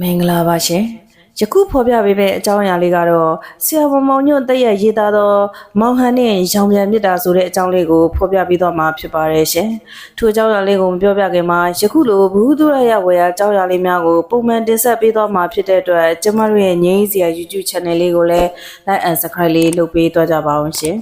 မင်္ဂလာပါရှင်ယခုဖော်ပြပေးမယ့်အကြောင်းအရာလေးကတော့ဆရာဝန်မောင်ညွန့်တက်ရဲ့ရေးသားသော မောင်ဟန်နဲ့ရောင်ပြန်မြစ်တာဆိုတဲ့အကြောင်းလေးကိုဖော်ပြပေးတော့မှာဖြစ်ပါတယ်ရှင်ထိုအကြောင်းအရာလေးကိုမပြောပြခင်မှာယခုလိုဘ ഹു ဒုရရဝယ်အကြောင်းအရာလေးများကိုပုံမှန်တင်ဆက်ပေးတော့မှာဖြစ်တဲ့အတွက်ကျမတို့ရဲ့ငြိမ်းစရာ YouTube channel လေးကိုလည်း like and subscribe လေးလုပ်ပေးတော့ကြပါအောင်ရှင်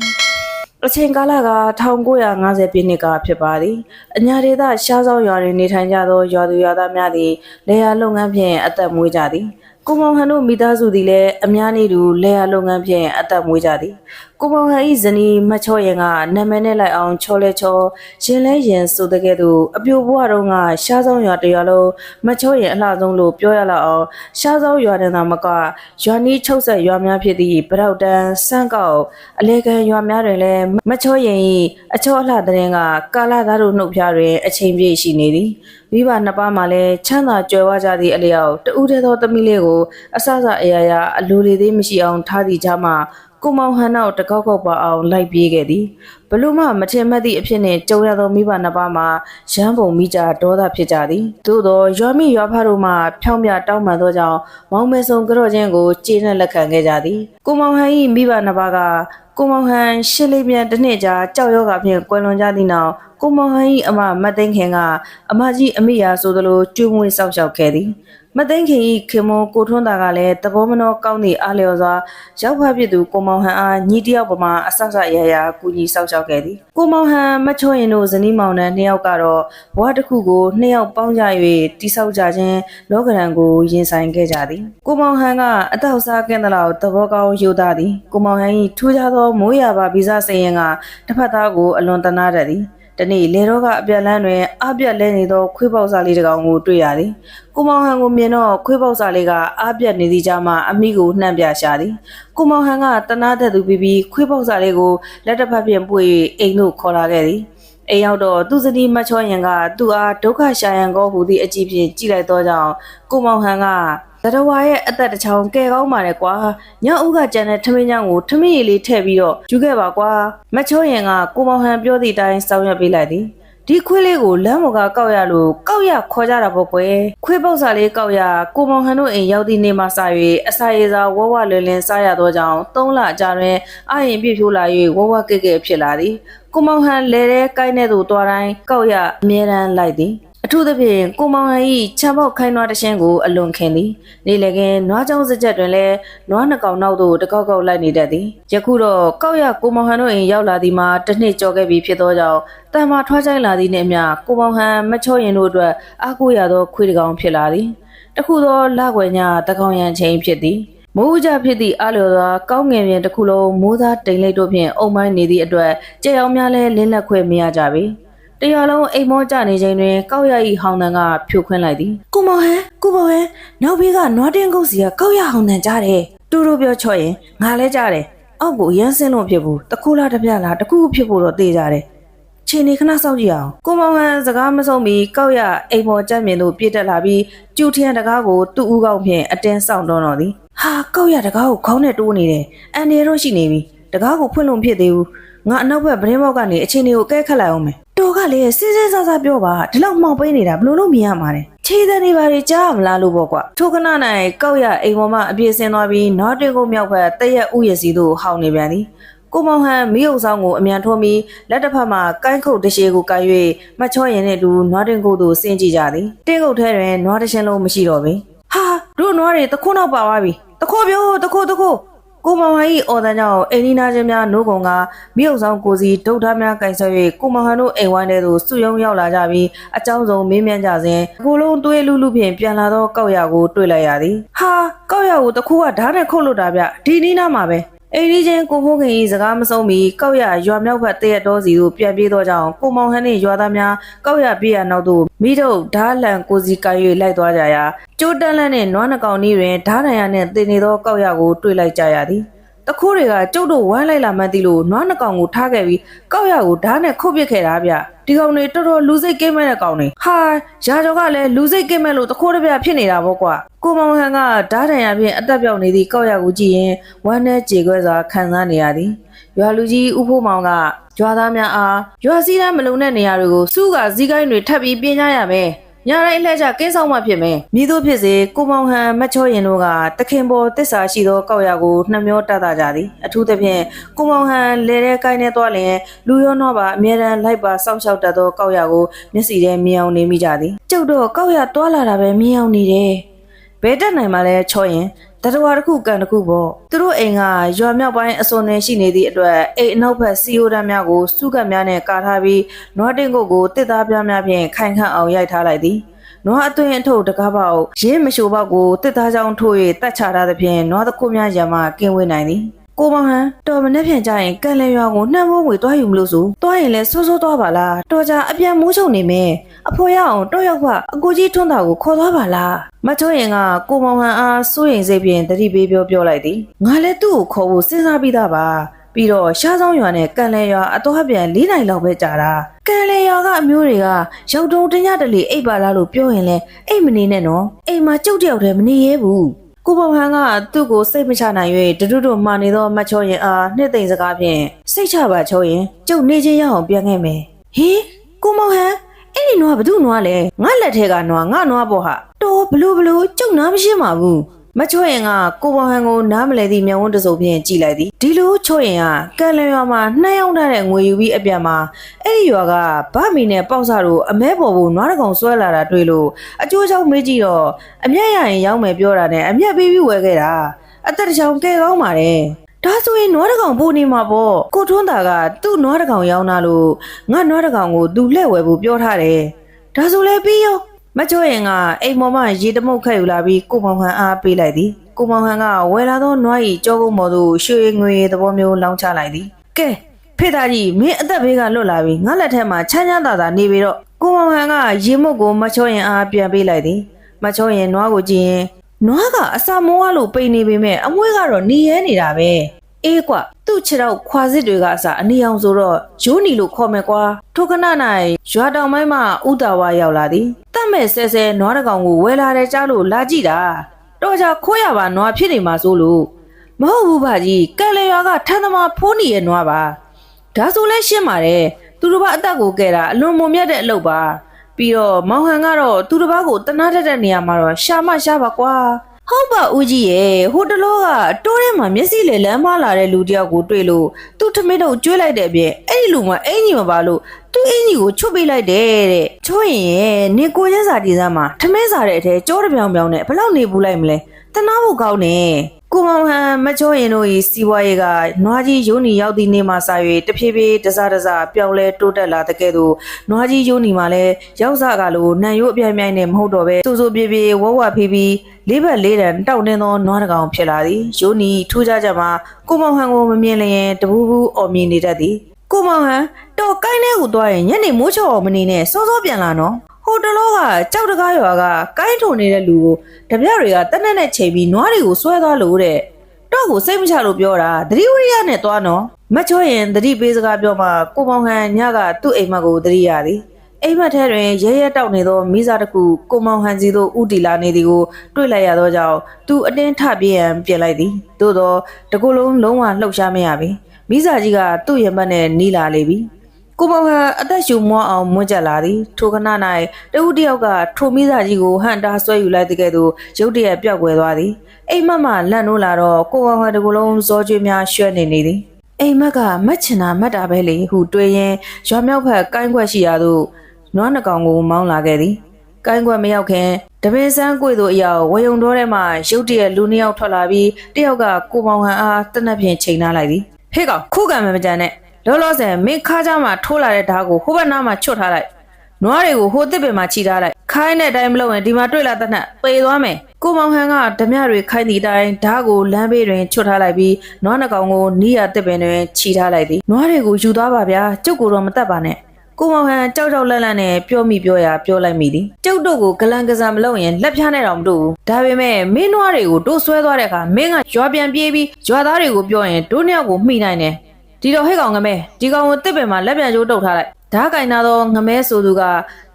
အချိန်ကာလက1950ပြည့်နှစ်ကဖြစ်ပါသည်။အညာဒေသရှားဆောင်ရွာတွင်နေထိုင်ကြသောရွာသူရွာသားများသည်လေယာလုပ်ငန်းဖြင့်အသက်မွေးကြသည်။ကိုမောင်ဟန်တို့မိသားစုသည်လည်းအများနေတူလေယာလုပ်ငန်းဖြင့်အသက်မွေးကြသည်။ ကိုမောင်ဟန်၏ဇနီးမချောရင်ကနာမည်နဲ့လိုက်အောင်ချောလဲချောရင်လဲရင်ဆိုတဲ့ကဲ့သို့အပြိုဘွားတုံးကရှားဆောင်ရွာတရွာလုံးမချောရင်အလှဆုံးလို့ပြောရလောက်အောင်ရှားဆောင်ရွာတဲ့သာမကရွာနီးချုပ်ဆက်ရွာများဖြစ်သည့်ဗရောက်တန်းစန်းကောက်အလေကန်ရွာများတွင်လည်းမချောရင်၏အချောအလှတဲ့ရင်ကကာလာသားတို့နှုတ်ဖျားတွင်အချိန်ပြည့်ရှိနေသည်မိဘနှစ်ပါးမှလည်းချမ်းသာကြွယ်ဝကြသည့်အလျောက်တဦးတည်းသောသမီးလေးကိုအဆအဆအရာရာအလိုလေသေးမရှိအောင်ထားသည့်ကြားမှာ ကိုမောင်ဟန်နောက်တကောက်ကောက်ပါအောင်လိုက်ပြေးခဲ့သည်ဘလို့မှမထင်မှတ်သည့်အဖြစ်နှင့်ကြုံရသောမိဘနှစ်ပါးမှာရမ်းပုံမိကြဒေါသဖြစ်ကြသည်သို့သောရွာမိရွာဖတို့မှဖြောင်းပြတောင်းပန်သောကြောင့်မောင်မဲဆုံကြော့ချင်းကိုကျေနပ်လက်ခံခဲ့ကြသည်ကိုမောင်ဟန်၏မိဘနှစ်ပါးကကိုမောင်ဟန်ရှစ်လေးပြန်တစ်နှစ်ကြာကြောက်ရောဂါဖြင့်ကွယ်လွန်ကြသည့်နောက်ကိုမောင်ဟန်၏အမမတ်သိန်းခင်ကအမကြီးအမိယာဆိုသလိုကျွေးမွေးစောက်ရှောက်ခဲ့သည် မသိန်းခင်ဤခင်မွန်ကိုထွန်းတာကလည်းသဘောမနှောကောင်းသည့်အားလျော်စွာရောက်ဖဖြစ်သူကိုမောင်ဟန်အားညီတယောက်ပမာအဆဆရရကူညီစောက်ရှောက်ခဲ့သည်ကိုမောင်ဟန်မချောရင်တို့ဇနီးမောင်နှံနှစ်ယောက်ကတော့ဘဝတစ်ခုကိုနှစ်ယောက်ပေါင်းကြ၍တိဆောက်ကြခြင်းလောကရန်ကိုရင်ဆိုင်ခဲ့ကြသည်ကိုမောင်ဟန်ကအတောက်စားကင်းသလောက်သဘောကောင်းယူသားသည်ကိုမောင်ဟန်၏ထူးခြားသောမိုးရပါဗီဇစရင်ကတစ်ဖက်သားကိုအလွန်တနာတတ်သည် တနေ့လေတော့ကအပြက်လန်းတွင်အပြက်လဲနေသောခွေးပေါက်စားလေးတစ်ကောင်ကိုတွေ့ရသည်။ကိုမောင်ဟန်ကိုမြင်တော့ခွေးပေါက်စားလေးကအပြက်နေသည့်ကြားမှာအမိကိုနှံ့ပြရှာသည်။ကိုမောင်ဟန်ကတနာသက်သူပြီးပြီးခွေးပေါက်စားလေးကိုလက်တစ်ဖက်ဖြင့်ပွေ၍အိမ်သို့ခေါ်လာခဲ့သည်။အိမ်ရောက်တော့သူစနီးမချောရင်ကသူ့အားဒုက္ခရှာရန်ကောဟူသည့်အကြည့်ဖြင့်ကြည့်လိုက်သောကြောင့်ကိုမောင်ဟန်က တရဝါရဲ့အသက်တစ်ချောင်းကဲကောင်းပါလေကွာညအုပ်ကကြံတဲ့ထမင်းချောင်းကိုထမင်းရည်လေးထည့်ပြီးတော့ယူခဲ့ပါကွာမချောရင်ကကိုမောင်ဟန်ပြောသည့်အတိုင်းစောင်းရွက်ပေးလိုက်သည်ဒီခွေးလေးကိုလမ်းပေါ်ကကောက်ရလို့ကောက်ရခေါ်ကြတာပေါ့ကွယ်ခွေးပေါက်စာလေးကောက်ရကိုမောင်ဟန်တို့အိမ်ရောက်သည့်နေ့မှစ၍အစာရေစာဝဝလွင်လင်းစားရသောကြောင့်သုံးလကြာတွင်အရင်ပြည့်ဖြိုးလာ၍ဝဝကဲ့ကဲ့ဖြစ်လာသည်ကိုမောင်ဟန်လဲတဲ့ကိုင်းတဲ့သူတွားတိုင်းကောက်ရအမြဲတမ်းလိုက်သည် အထူးသဖြင့်ကိုမောင်ဟန်၏ချမ်းပေါက်ခိုင်းနွားတရှင်းကိုအလွန်ခင်သည်နေလေကင်းနွားချောင်းစကြက်တွင်လည်းနွားနှကောင်နောက်သို့တကောက်ကောက်လိုက်နေတတ်သည်ယခုတော့ကောက်ရကိုမောင်ဟန်တို့အိမ်ရောက်လာသည်မှာတစ်နှစ်ကျော်ခဲ့ပြီဖြစ်သောကြောင့်တန်မာထွားချိုင်းလာသည်နှင့်အမျှကိုမောင်ဟန်မချောရင်တို့အတွက်အားကိုးရသောခွေးတကောင်ဖြစ်လာသည်တခုသောလကွယ်ညတကောင်ရန်ချိန်ဖြစ်သည်မိုးကြဖြစ်သည့်အလျော်စွာကောင်းငင်ပြင်တစ်ခုလုံးမိုးသားတိမ်လိပ်တို့ဖြင့်အုံမိုင်းနေသည့်အတွက်ကြက်ရောင်များလည်းလင်းလက်ခွဲမရကြပေ။ တရလုံးအိမ်မောကြနေချိန်တွင်ကောက်ရ၏ဟောင်းတန်ကဖြိုခွင်းလိုက်သည်ကိုမော်ဟန်ကိုမော်ဟန်နောက်ဘေးကနွားတင်းကုတ်စီကကောက်ရဟောင်းတန်ကြားတယ်တူတူပြောချော့ရင်ငါလဲကြားတယ်အောက်ကိုရမ်းစင်းလို့ဖြစ်ဘူးတခုလားတစ်ပြက်လားတခုခုဖြစ်ဖို့တော့သိကြတယ်ချိန်နေခဏစောင့်ကြည့်အောင်ကိုမောင်ဟန်စကားမဆုံးမီကောက်ရအိမ်ပေါ်ကြက်မြင်လို့ပြစ်တက်လာပြီးကျူထန်တကားကိုသူ့ဦးကောင်းဖြင့်အတင်းစောင့်တော့တော်သည်ဟာကောက်ရတကားကိုခေါင်းနဲ့တိုးနေတယ်အန်ဒီရောရှိနေပြီတကားကိုဖွင့်လို့မဖြစ်သေးဘူး ငါအနောက်ဘက်ဗရင်ဘောက်ကနေအချင်းတွေကိုကဲခတ်လိုက်အောင်မယ်တော်ကလည်းစစ်စစ်ဆဆပြောပါဒီလောက်မှောင်ပေးနေတာဘယ်လိုလုပ်မြင်ရမှာလဲခြေတန်းနေပါလေကြားမလားလို့ပေါ့ကွာထိုခဏနိုင်ကောက်ရအိမ်ပေါ်မှာအပြည့်စင်သွားပြီးနောက်တင်ကိုမြောက်ဘက်တရက်ဥရစီတို့ဟောင်းနေပြန်သည်ကိုမောင်ဟန်မိအုပ်ဆောင်ကိုအမြန်ထိုးပြီးလက်တစ်ဖက်မှာကိုင်းခုတ်တရှည်ကိုကိုင်၍မချောရင်နဲ့တူနွားတင်ကိုသို့ဆင်းကြည့်ကြသည်တင်းကုတ်ထဲတွင်နွားတရှင်းလုံးမရှိတော့ပေဟာတို့နွားတွေတခုနောက်ပါသွားပြီတခိုးပြောတခိုးတခိုး ကိုမောင်ဟန်၏အော်တန်းကြောင့်အိမ်နီးနားချင်းများနိုးကုံကမြို့ုပ်ဆောင်ကိုစီဒုတ်သားများကင်ဆယ်၍ကိုမောင်ဟန်တို့အိမ်ဝိုင်းထဲသို့စုယုံရောက်လာကြပြီးအကြောင်းစုံမေးမြန်းကြစဉ်အကိုလုံးတွေးလူလူဖြင့်ပြန်လာသောကောက်ရကိုတွေ့လိုက်ရသည်ဟာကောက်ရကိုတခုကဓာတ်နဲ့ခုတ်လို့တာဗျဒီနီးနားမှာပဲ အိမ်ဒီချင်းကိုဖိုးခင်၏စကားမဆုံးမီကောက်ရရွာမြောက်ဘက်တရက်တော်စီသို့ပြန်ပြေးသောကြောင့်ကိုမောင်ဟန်နှင့်ရွာသားများကောက်ရပြေးရနောက်သို့မိတို့ဓားလန်ကိုစီကိုင်၍လိုက်သွားကြရာကျိုးတန်းလန်းနှင့်နွားနှကောင်ဤတွင်ဓားရံရနှင့်တင်နေသောကောက်ရကိုတွေ့လိုက်ကြရသည် တခိုးတွေကကျုပ်တို့ဝမ်းလိုက်လာမှန်းသိလို့နွားနှကောင်ကိုထားခဲ့ပြီးကောက်ရကိုဓာတ်နဲ့ခုတ်ပစ်ခဲ့တာဗျဒီကောင်တွေတော်တော်လူစိတ်ကိမဲ့တဲ့ကောင်တွေဟာရာကျော်ကလည်းလူစိတ်ကိမဲ့လို့တခိုးတစ်ပြဖြစ်နေတာပေါ့ကွာကိုမောင်ဟန်ကဓာတ်တန်ရဖြင့်အသက်ပြောက်နေသည့်ကောက်ရကိုကြည့်ရင်ဝမ်းနဲ့ကြေခွဲစွာခံစားနေရသည်ရွာလူကြီးဦးဖိုးမောင်ကရွာသားများအားရွာစည်းတမ်းမလုံတဲ့နေရာတွေကိုစုကစည်းကိုင်းတွေထပ်ပြီးပြင်ကြရမယ် ညာတိုင်းလှည့်ကြကင်းဆောင်မှဖြစ်မယ်မိတို့ဖြစ်စေကိုမောင်ဟန်မချောရင်တို့ကတခင်ပေါ်တစ္ဆာရှိသောကောက်ရကိုနှမျောတတ်တာကြသည်အထူးသဖြင့်ကိုမောင်ဟန်လေတဲ့ကိုင်းနဲ့သွားလျင်လူရောတော့ပါအမြဲတမ်းလိုက်ပါစောင့်ရှောက်တတ်သောကောက်ရကိုမျက်စီထဲမြင်အောင်နေမိကြသည်ကျုပ်တော့ကောက်ရသွားလာတာပဲမြင်အောင်နေတယ် ဘယ်တက်နိုင်မှလဲချောရင်တတဝါတစ်ခုကန်တစ်ခုပေါ့သူတို့အိမ်ကရွာမြောက်ပိုင်းအစွန်နေရှိနေသည့်အတွက်အိမ်အနောက်ဘက်စီယိုတန်းများကိုစုကပ်များနဲ့ကာထားပြီးနွားတင်းကုတ်ကိုတစ်သားပြားများဖြင့်ခိုင်ခန့်အောင်ရိုက်ထားလိုက်သည်နွားအသွင်အထုတ်တကားပေါက်ရင်းမရှိုးပေါက်ကိုတစ်သားချောင်းထိုး၍တတ်ချထားသဖြင့်နွားသခုများရံမှကင်းဝေးနိုင်သည် ကိုမောင်ဟန်တော်မနဲ့ဖြန်ကြရင်ကန်လဲရွာကိုနှမ်းမိုးငွေတွားယူမလို့ဆိုတွားရင်လဲစိုးစိုးတွားပါလားတော်ကြအပြန်မိုးချုံနေမယ်အဖေရအောင်တော့ရောက်ကအကိုကြီးထွန်းတာကိုခေါ်သွားပါလားမချိုးရင်ကကိုမောင်ဟန်အားစိုးရင်စိတ်ဖြင့်တတိပေးပြောပြောလိုက်သည်ငါလည်းသူ့ကိုခေါ်ဖို့စဉ်းစားပြီးသားပါပြီးတော့ရှားဆောင်ရွာနဲ့ကန်လဲရွာအတော့ပြန်၄နိုင်လောက်ပဲကြာတာကန်လဲရွာကအမျိုးတွေကရောက်တုံတညတလေအိပ်ပါလားလို့ပြောရင်လဲအိပ်မနေနဲ့နော်အိမ်မှာကြုတ်တယောက်တည်းမနေရဲဘူး ကိုပုံဟန်ကသူ့ကိုစိတ်မချနိုင်၍တူတူတို့မှနေသောမချောရင်အားနှစ်သိမ့်စကားဖြင့်စိတ်ချပါချောရင်ကျုပ်နေချင်းရအောင်ပြန်ခဲ့မယ်ဟေးကိုမောင်ဟန်အဲ့ဒီနွားဘသူ့နွားလဲငါလက်ထဲကနွားငါနွားပေါ့ဟာတော်ဘလို့ဘလို့ကျုပ်နားမရှင်းပါဘူး မချောရင်ကကိုဘောင်ဟန်ကိုနားမလဲသည့်မျက်ဝန်းတစ်စုံဖြင့်ကြည်လိုက်သည်ဒီလိုချောရင်ကကန်လန်ရွာမှာနှမ်းရောက်ထားတဲ့ငွေယူပြီးအပြန်မှာအဲ့ဒီရွာကဗမီနဲ့ပေါက်စားတို့အမဲပေါ်ကိုနွားတကောင်ဆွဲလာတာတွေ့လို့အကျိုးချောင်းမေးကြည့်တော့အမျက်ရရင်ရောက်မယ်ပြောတာနဲ့အမျက်ပေးပြီးဝယ်ခဲ့တာအသက်တစ်ချောင်းကဲကောင်းပါတယ်ဒါဆိုရင်နွားတကောင်ပို့နေမှာပေါ့ကိုထွန်းတာကသူ့နွားတကောင်ရောင်းတာလို့ငါနွားတကောင်ကိုသူလှည့်ဝယ်ဖို့ပြောထားတယ်ဒါဆိုလဲပြီးရော မချိုးရင်ကအိမ်ပေါ်မှာရေတမုတ်ခက်ယူလာပြီးကိုမောင်ဟန်အားပေးလိုက်သည်ကိုမောင်ဟန်ကဝယ်လာသောနွား၏ကြောကုန်းပေါ်သို့ရွှေငွေသဘောမျိုးလောင်းချလိုက်သည်ကဲဖေသားကြီးမင်းအသက်ဘေးကလွတ်လာပြီငါလက်ထက်မှာချမ်းချမ်းသာသာနေပြီတော့ကိုမောင်ဟန်ကရေမုတ်ကိုမချိုးရင်အားပြန်ပေးလိုက်သည်မချိုးရင်နွားကိုကြည့်ရင်နွားကအစာမိုးဝလို့ပိန်နေပေမဲ့အမွှေးကတော့နေရဲနေတာပဲ အေးကွသူ့ခြေတော့ခွာစစ်တွေကအစအနီအောင်ဆိုတော့ရိုးနီလို့ခေါ်မယ်ကွာထိုခဏ၌ရွာတောင်ပိုင်းမှာဥတာဝါရောက်လာသည်တတ်မဲ့ဆဲဆဲနွားတကောင်ကိုဝယ်လာတဲ့ကြားလို့လာကြည့်တာတော့ကြခိုးရပါနွားဖြစ်နေမှာဆိုလို့မဟုတ်ဘူးပါကြီးကဲလေရွာကထန်းသမားဖိုးနေရဲ့နွားပါဒါဆိုလဲရှင်းပါတယ်သူတို့ဘာအသက်ကိုကဲတာအလွန်မုံမြတ်တဲ့အလုပ်ပါပြီးတော့မောင်ဟန်ကတော့သူတစ်ပါးကိုတနာတတ်တဲ့နေရာမှာတော့ရှာမရှာပါကွာ ဟုတ်ပါဦးကြီးရဲ့ဟိုတလောကတိုးထဲမှာမျက်စိလေလမ်းမလာတဲ့လူတယောက်ကိုတွေ့လို့သူ့ထမင်းတို့ကျွေးလိုက်တဲ့အပြင်အဲ့ဒီလူမှအင်ကြီးမပါလို့သူ့အင်ကြီးကိုချွတ်ပေးလိုက်တယ်တဲ့ချိုးရင်ရဲ့နေကိုချင်းစာဒီစားမှာထမင်းစားတဲ့အထဲကြောတပြောင်ပြောင်နဲ့ဘယ်လောက်နေပူလိုက်မလဲတနာဖို့ကောင်းနေ ကိုမောင်ဟန်မချိုးရင်တို့ဤစီးပွားရေးကနွားကြီးယိုးနီရောက်သည့်နေ့မှစ၍တဖြည်းဖြည်းတစားတစားပြောင်းလဲတိုးတက်လာတဲ့ကဲ့သို့နွားကြီးယိုးနီမှာလည်းရောက်စားကလို့နံရိုးအပြိုင်ပြိုင်နဲ့မဟုတ်တော့ပဲစူစူပြေပြေဝဝဖီးဖီးလေးဘက်လေးတန်တောက်တင်းသောနွားတကောင်ဖြစ်လာသည်ယိုးနီထူးခြားချက်မှာကိုမောင်ဟန်ကိုမမြင်လျင်တပူးပူးအော်မြင်နေတတ်သည်ကိုမောင်ဟန်တော့ကိုင်းထဲကိုသွားရင်ညနေမိုးချော်မနေနဲ့စောစောပြန်လာနော်ဟို တလောကကြောက်တကားရွာကကိုင်းထုံနေတဲ့လူကိုတပြက်တွေကတက်နဲ့နဲ့ချိန်ပြီးနွားတွေကိုဆွဲသွားလို့တဲ့တော့ကိုစိတ်မချလို့ပြောတာသတိဝရိယနဲ့သွားနော်မချောရင်သတိပေးစကားပြောမှကိုမောင်ဟန်ညကသူ့အိမ်မက်ကိုသတိရသည်အိမ်မက်ထဲတွင်ရဲရဲတောက်နေသောမိစားတစ်ခုကိုမောင်ဟန်စီသို့ဥတီလာနေသည်ကိုတွေ့လိုက်ရသောကြောင့်သူအတင်းထပြေးရန်ပြင်လိုက်သည်သို့သောတကူလုံးလုံးဝလှုပ်ရှားမရပြီမိစားကြီးကသူ့ရင်မက်နဲ့နီးလာလေပြီ ကိုမောင်ဟန်အသက်ရှူမွားအောင်မွန်းကြလာသည်ထိုခဏ၌တဦးတစ်ယောက်ကထိုမိသားကြီးကိုဟန်တာဆွဲယူလိုက်တဲ့ကဲ့သို့ရုတ်တရက်ပြောက်ကွယ်သွားသည်အိမ်မက်မှလန့်နိုးလာတော့ကိုမောင်ဟန်တကူလုံးဇောကျွေးများရွှဲနေနေသည်အိမ်မက်ကမက်ချင်တာမက်တာပဲလေဟုတွေးရင်းရွာမြောက်ဘက်ကိုင်းခွက်ရှိရာသို့နွားနှကောင်ကိုမောင်းလာခဲ့သည်ကိုင်းခွက်မရောက်ခင်တပင်းစမ်းကွေသို့အရောက်ဝေယုံတော်ထဲမှရုတ်တရက်လူနှစ်ယောက်ထွက်လာပြီးတယောက်ကကိုမောင်ဟန်အားတနက်ဖြန်ချိန်ထားလိုက်သည်ဟေ့ကောင်ခုခံမမကြမ်းနဲ့ လောလောဆယ်မင်းခါးကြမှာထိုးလာတဲ့ဓာတ်ကိုဟိုဘက်နားမှာချွတ်ထားလိုက်နွားတွေကိုဟိုတစ်ပင်မှာခြိထားလိုက်ခိုင်းတဲ့အတိုင်းမလုပ်ရင်ဒီမှာတွေ့လာတဲ့နှက်ပေသွားမယ်ကိုမောင်ဟန်ကဓမြတွေခိုင်းသည့်အတိုင်းဓာတ်ကိုလမ်းဘေးတွင်ချွတ်ထားလိုက်ပြီးနွားနှကောင်ကိုနီးရတစ်ပင်တွင်ခြိထားလိုက်သည်နွားတွေကိုယူသွားပါဗျာကျုပ်ကိုတော့မတတ်ပါနဲ့ကိုမောင်ဟန်ကြောက်ကြောက်လန့်လန့်နဲ့ပြောမိပြောရာပြောလိုက်မိသည်ကျုပ်တို့ကိုဂလန်ကစားမလုပ်ရင်လက်ဖြားနဲ့တော့မတို့ဘူးဒါပေမဲ့မင်းနွားတွေကိုတို့ဆွဲသွားတဲ့အခါမင်းကရွာပြန်ပြေးပြီးရွာသားတွေကိုပြောရင်တို့နှစ်ယောက်ကိုမှိနိုင်တယ် ဒီတော့ဟဲ့ကောင်ငမဲဒီကောင်ကိုတစ်ပင်မှာလက်ပြန်ကျိုးတုတ်ထားလိုက်ဓာတ်ကင်နာသောငမဲဆိုသူက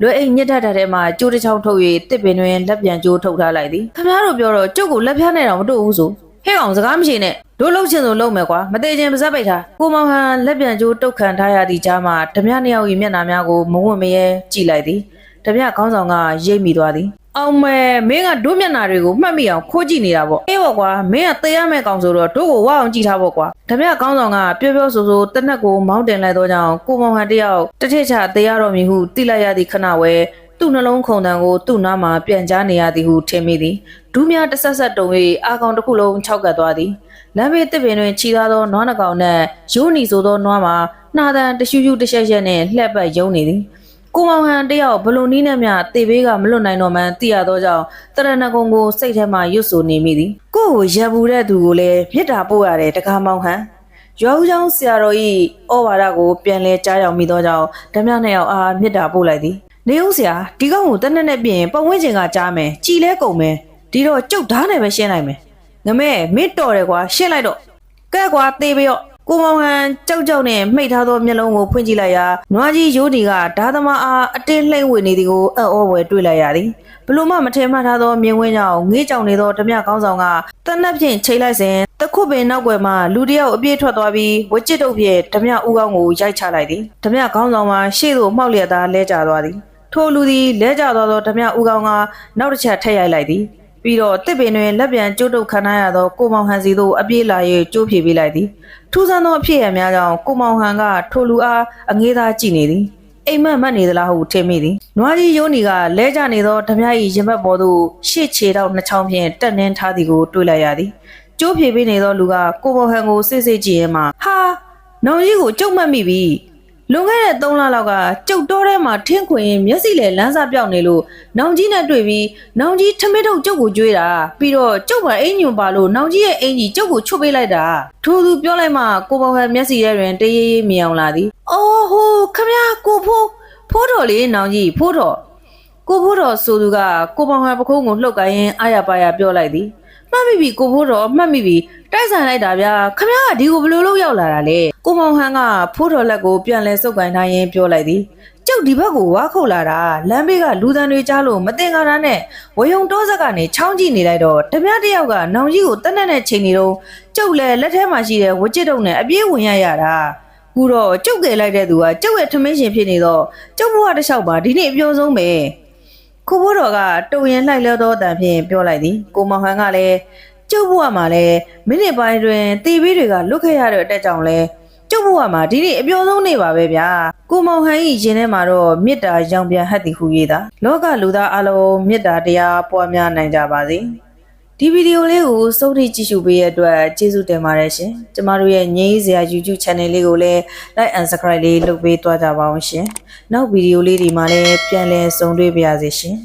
လွယ်အိမ်ညစ်ထက်တဲ့ထဲမှာကျိုးတစ်ချောင်းထုတ်၍တစ်ပင်တွင်လက်ပြန်ကျိုးထုတ်ထားလိုက်သည်ခမ ्या တို့ပြောတော့ကျုပ်ကိုလက်ဖြားနဲ့တော့မတို့ဘူးဆိုဟဲ့ကောင်စကားမရှိနဲ့တို့လှုပ်ချင်ဆိုလှုပ်မယ်ကွာမသေးချင်ပါဇက်ပိတ်ထားကိုမောင်ဟန်လက်ပြန်ကျိုးတုတ်ခံထားရသည့်ကြားမှာဓမြနှစ်ယောက်၏မျက်နှာများကိုမဝင့်မရဲကြည့်လိုက်သည်ဓတပြခေါင်းဆောင်ကရိပ်မိသွားသည် အောင်မဲမင်းကဒုမျက်နာတွေကိုမှတ်မိအောင်ခိုးကြည့်နေတာပေါ့အေးပေါ့ကွာမင်းကသေရမယ့်ကောင်ဆိုတော့တို့ကိုဝအောင်ကြည့်ထားပေါ့ကွာတပြခေါင်းဆောင်ကပြောပြောဆိုဆိုတနက်ကိုမောင်းတင်လိုက်တော့ကြောင်ကိုမောင်ဟန်တယောက်တစ်ထစ်ချသေရတော့မည်ဟုတိလိုက်ရသည့်ခဏဝဲသူ့နှလုံးခုန်တန်ကိုသူ့နားမှာပြန်ကြားနေရသည်ဟုထင်မိသည်ဒူးများတစ်ဆက်ဆက်တုံ၍အာကောင်တစ်ခုလုံးခြောက်ကပ်သွားသည်လမ်းဘေးတစ်ပင်တွင်ခြီသားသောနွားနှကောင်နှင့်ရိုးနီဆိုသောနွားမှာနှာတန်တရှူးရှူးတစ်ချက်ရက်နှင့်လှက်ပတ်ယုံနေသည် ကိုမောင်ဟန်တယောက်ဘလုံနီးနဲ့မြတေဘေးကမလွတ်နိုင်တော့မှန်းသိရသောကြောင့်တရဏဂုံကိုစိတ်ထဲမှရွတ်ဆိုနေမိသည်ကိုယ့်ကိုရံပူတဲ့သူကိုလည်းမြစ်တာပို့ရတယ်တကားမောင်ဟန်ရွာဦးချောင်းဆရာတော်ဤဩဝါဒကိုပြန်လဲကြားရောက်မိသောကြောင့်ဓမြနှစ်ယောက်အားမြစ်တာပို့လိုက်သည်နေဦးဆရာဒီကောင်ကိုတနက်နဲ့ပြင်ပတ်ဝန်းကျင်ကကြားမယ်ကြည်လဲကုန်မယ်ဒီတော့ကျုပ်ဓာတ်နဲ့ပဲရှင်းလိုက်မယ်ငမဲမစ်တော်တယ်ကွာရှင်းလိုက်တော့ကဲကွာသေးပြီရော့ ကိုမောင်ဟန်ကြောက်ကြောက်နဲ့မှိတ်ထားသောမျက်လုံးကိုဖွင့်ကြည့်လိုက်ရာနွားကြီးရိုးဒီကဓာသမားအားအတင်းလှိမ့်ဝင်နေသည်ကိုအံ့ဩဝယ်တွေ့လိုက်ရသည်ဘလို့မှမထင်မှတ်ထားသောမြင်ကွင်းကြောင့်ငေးကြောင်နေသောဓမြကောင်းဆောင်ကတနက်ဖြင့်ချိန်လိုက်စဉ်တခုပင်နောက်ွယ်မှလူတစ်ယောက်အပြေးထွက်သွားပြီးဝကြစ်တုပ်ဖြင့်ဓမြဦးကောင်းကိုရိုက်ချလိုက်သည်ဓမြကောင်းဆောင်မှာရှေ့သို့မှောက်လျက်သားလဲကျသွားသည်ထိုလူသည်လဲကျသွားသောဓမြဦးကောင်းကနောက်တစ်ချက်ထည့်ရိုက်လိုက်သည် ပြီးတော့တစ်ပင်တွင်လက်ပြန်ကျိုးတုပ်ခံထားရသောကိုမောင်ဟန်စီသို့အပြေးလာ၍ကျိုးဖြေပေးလိုက်သည်ထူးဆန်းသောအဖြစ်အများကြောင့်ကိုမောင်ဟန်ကထိုလူအားအငေးသားကြည့်နေသည်အိမ်မက်မက်နေသလားဟုထင်မိသည်နွားကြီးယိုးနီကလဲကျနေသောဓမြ၏ရင်ဘတ်ပေါ်သို့ရှေ့ခြေတော့နှစ်ချောင်းဖြင့်တက်နှင်းထားသည်ကိုတွေ့လိုက်ရသည်ကျိုးဖြေပေးနေသောလူကကိုမောင်ဟန်ကိုစစ်စစ်ကြည့်ရင်မှဟာနောင်ကြီးကိုကြုံမှတ်မိပြီ လွန်ခဲ့တဲ့3လလောက်ကကျုပ်တော်ထဲမှာထင်းခွင်မျက်စိလေလမ်းစာပြောက်နေလို့နောင်ကြီးနဲ့တွေ့ပြီးနောင်ကြီးထမင်းထုတ်ကျုပ်ကိုကြွေးတာပြီးတော့ကျုပ်ကအင်ညွန်ပါလို့နောင်ကြီးရဲ့အင်ကြီးကျုပ်ကိုချွတ်ပေးလိုက်တာထို့သူပြောလိုက်မှကိုပေါဟန်မျက်စိထဲတွင်တရေးရေးမြင်အောင်လာသည်အော်ဟိုခမရကိုဖိုးဖိုးတော်လေးနောင်ကြီးဖိုးတော်ကိုဖိုးတော်ဆိုသူကကိုပေါဟန်ပခုံးကိုလှုပ်ကိုင်းအာရပါရပြောလိုက်သည် မှတ်မိပြီကိုဖိုးတော်မှတ်မိပြီတိုက်ဆိုင်လိုက်တာဗျာခမရကဒီကိုဘယ်လိုလုပ်ရောက်လာတာလဲကိုမောင်ဟန်ကဖိုးတော်လက်ကိုပြန်လဲစုပ်ကိုင်းထားရင်းပြောလိုက်သည်ကျုပ်ဒီဘက်ကိုဝါခုတ်လာတာလမ်းဘေးကလူသံတွေကြားလို့မတင်ကားတာနဲ့ဝယုံတောဆက်ကနေချောင်းကြည့်နေလိုက်တော့တပြားတစ်ယောက်ကနောင်ကြီးကိုတက်နဲ့နဲ့ချိန်နေတော့ကျုပ်လည်းလက်ထဲမှာရှိတဲ့ဝကြစ်တုံနဲ့အပြေးဝင်ရရတာကူတော့ကျုပ်ကယ်လိုက်တဲ့သူကကျုပ်ရဲ့ထမင်းရှင်ဖြစ်နေတော့ကျုပ်ဘဝတစ်လျှောက်ပါဒီနေ့အပြောဆုံးပဲ ကိုဘိုးတော်ကတုံရင်လှိုက်လဲသောအတန်ဖြင့်ပြောလိုက်သည်ကိုမောင်ဟန်ကလည်းကျုပ်ဘုရားမှာလည်းမိနစ်ပိုင်းတွင်တီဗီတွေကလွတ်ခဲ့ရတဲ့အတက်ကြောင့်လဲကျုပ်ဘုရားမှာဒီနေ့အပြောဆုံးနေပါပဲဗျာကိုမောင်ဟန်ဤရင်ထဲမှာတော့မေတ္တာရောင်ပြန်ဟတ်သည်ဟူ၍သာလောကလူသားအလုံးမေတ္တာတရားပွားများနိုင်ကြပါစေ ဒီဗီဒီယိုလေးကိုစုံထိကြည့်ရှုပေးရတဲ့အတွက်ကျေးဇူးတင်ပါတယ်ရှင်ကျမတို့ရဲ့ငြိမ်းစရာ YouTube Channel လေးကိုလည်း Like and Subscribe လေးလုပ်ပေးသွားကြပါအောင်ရှင်နောက်ဗီဒီယိုလေးဒီမှာလည်းပြန်လည်ဆုံတွေ့ပါရစေရှင်